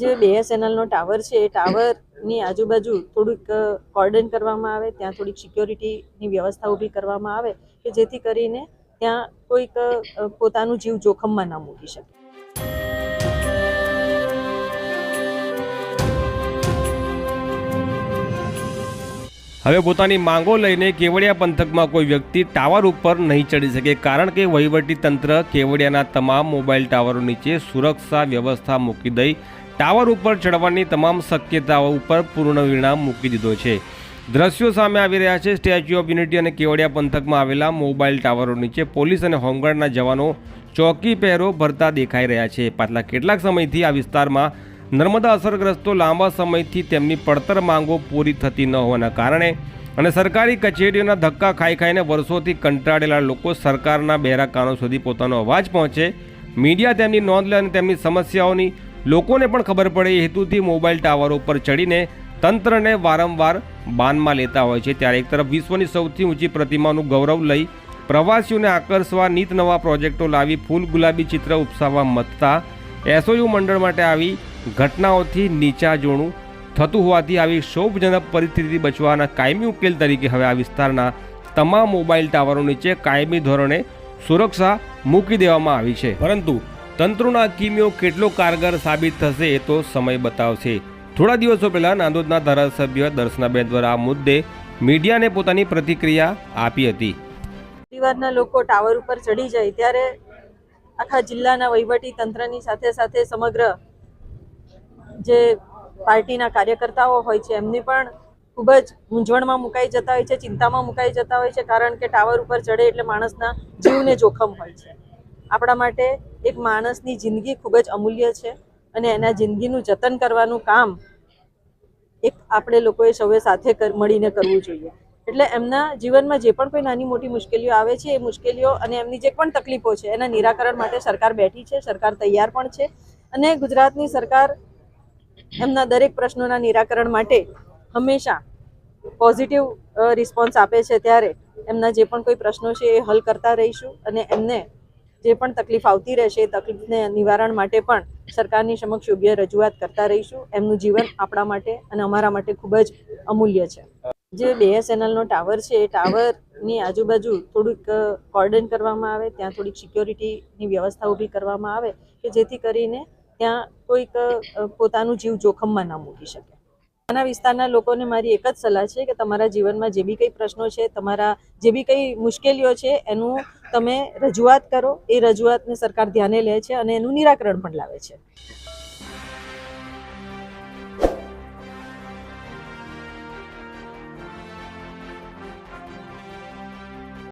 જે બીએસએનએલનો ટાવર છે, એ ટાવરની આજુબાજુ થોડુંક કોર્ડન કરવામાં આવે, ત્યાં થોડીક સિક્યોરિટીની વ્યવસ્થા ઊભી કરવામાં આવે કે જેથી કરીને ત્યાં કોઈક પોતાનું જીવ જોખમમાં ન મૂકી શકે. હવે પોતાની માંગો લઈને કેવડિયા પંથકમાં કોઈ વ્યક્તિ ટાવર ઉપર નહીં ચડી શકે, કારણ કે વહીવટી તંત્ર કેવડિયાના તમામ મોબાઈલ ટાવરો નીચે સુરક્ષા વ્યવસ્થા મૂકી દઈ ટાવર ઉપર ચડવાની તમામ શક્યતાઓ ઉપર પૂર્ણ વિરામ મૂકી દીધો છે. દ્રશ્યો સામે આવી રહ્યા છે. સ્ટેચ્યુ ઓફ યુનિટી અને કેવડિયા પંથકમાં આવેલા મોબાઈલ ટાવરો નીચે પોલીસ અને હોમગાર્ડના જવાનો ચોકી પહેરો ભરતા દેખાઈ રહ્યા છે. પાછલા કેટલાક સમયથી આ વિસ્તારમાં નર્મદા અસરગ્રસ્તો લાંબા સમયથી તેમની પડતર માંગો પૂરી થતી ન હોવાના કારણે અને સરકારી કચેરીઓના ધક્કા ખાઈ ખાઈને વર્ષોથી કંટાળેલા લોકો સરકારના બહેરા કાનો સુધી પોતાનો અવાજ પહોંચે. મીડિયા તેમની નોંધ લે અને તેમની સમસ્યાઓની લોકોને પણ ખબર પડે એ હેતુથી મોબાઈલ ટાવરો ઉપર ચડીને તંત્રને વારંવાર બાનમાં લેતા હોય છે. ત્યારે એક તરફ વિશ્વની સૌથી ઊંચી પ્રતિમાનું ગૌરવ લઈ પ્રવાસીઓને આકર્ષવા નીત નવા પ્રોજેક્ટો લાવી ફૂલ ગુલાબી ચિત્ર ઉપસાવવા મથતા એસઓયુ મંડળ માટે આવી ઘટનાઓથી નીચા જોણું થતું હોવાથી આવી શોભજનક પરિસ્થિતિ બચવાના કાયમી ઉકેલ તરીકે હવે આ વિસ્તારના તમામ મોબાઈલ ટાવરો નીચે કાયમી ધોરણે સુરક્ષા મૂકી દેવામાં આવી છે. પરંતુ તંત્રોના કિમીઓ કેટલો કારગર સાબિત થશે એ તો સમય બતાવશે. થોડા દિવસો પહેલા નાંદોદના ધારાસભ્ય દર્શનાબેન દ્વારા આ મુદ્દે મીડિયાને પોતાની પ્રતિક્રિયા આપી હતી. પરિવારના લોકો ટાવર ઉપર ચડી જાય ત્યારે આખા જિલ્લાના વહીવટી તંત્રની સાથે સાથે સમગ્ર જે પાર્ટીના કાર્યકર્તાઓ હોય છે, એમની પણ ખૂબ જ મૂંઝવણમાં મુકાઈ જતા હોય છે, ચિંતામાં મુકાઈ જતા હોય છે, કારણ કે ટાવર ઉપર ચડે એટલે માણસના જીવને જોખમ હોય છે. આપણા માટે એક માણસની જિંદગી ખૂબ જ અમૂલ્ય છે અને એના જિંદગીનું જતન કરવાનું કામ એક આપણે લોકોએ સૌએ સાથે મળીને કરવું જોઈએ. એટલે એમના જીવનમાં જે પણ કોઈ નાની મોટી મુશ્કેલીઓ આવે છે, એ મુશ્કેલીઓ અને એમની જે પણ તકલીફો છે, એના નિરાકરણ માટે સરકાર બેઠી છે, સરકાર તૈયાર પણ છે અને ગુજરાતની સરકાર એમના દરેક પ્રશ્નોના નિરાકરણ માટે હંમેશા પોઝિટિવ રિસ્પોન્સ આપે છે ત્યારે એમના જે પણ કોઈ પ્રશ્નો છે એ હલ કરતા રહીશું અને એમને જે પણ તકલીફ આવતી રહેશે એ તકલીફને નિવારણ માટે પણ સરકારની સમક્ષ યોગ્ય રજૂઆત કરતા રહીશું. એમનું જીવન આપણા માટે અને અમારા માટે ખૂબ જ અમૂલ્ય છે. જે બીએસએનએલનો ટાવર છે, એ ટાવરની આજુબાજુ થોડુંક કોર્ડન કરવામાં આવે, ત્યાં થોડીક સિક્યોરિટીની વ્યવસ્થા ઊભી કરવામાં આવે કે જેથી કરીને ત્યાં કોઈક પોતાનું જીવ જોખમમાં ના મૂકી શકે. આના વિસ્તારના લોકોને મારી એક જ સલાહ છે કે તમારા જીવનમાં જે બી કંઈ પ્રશ્નો છે, તમારા જે બી કંઈ મુશ્કેલીઓ છે, એનું તમે રજૂઆત કરો, એ રજૂઆતને સરકાર ધ્યાને લે છે અને એનું નિરાકરણ પણ લાવે છે.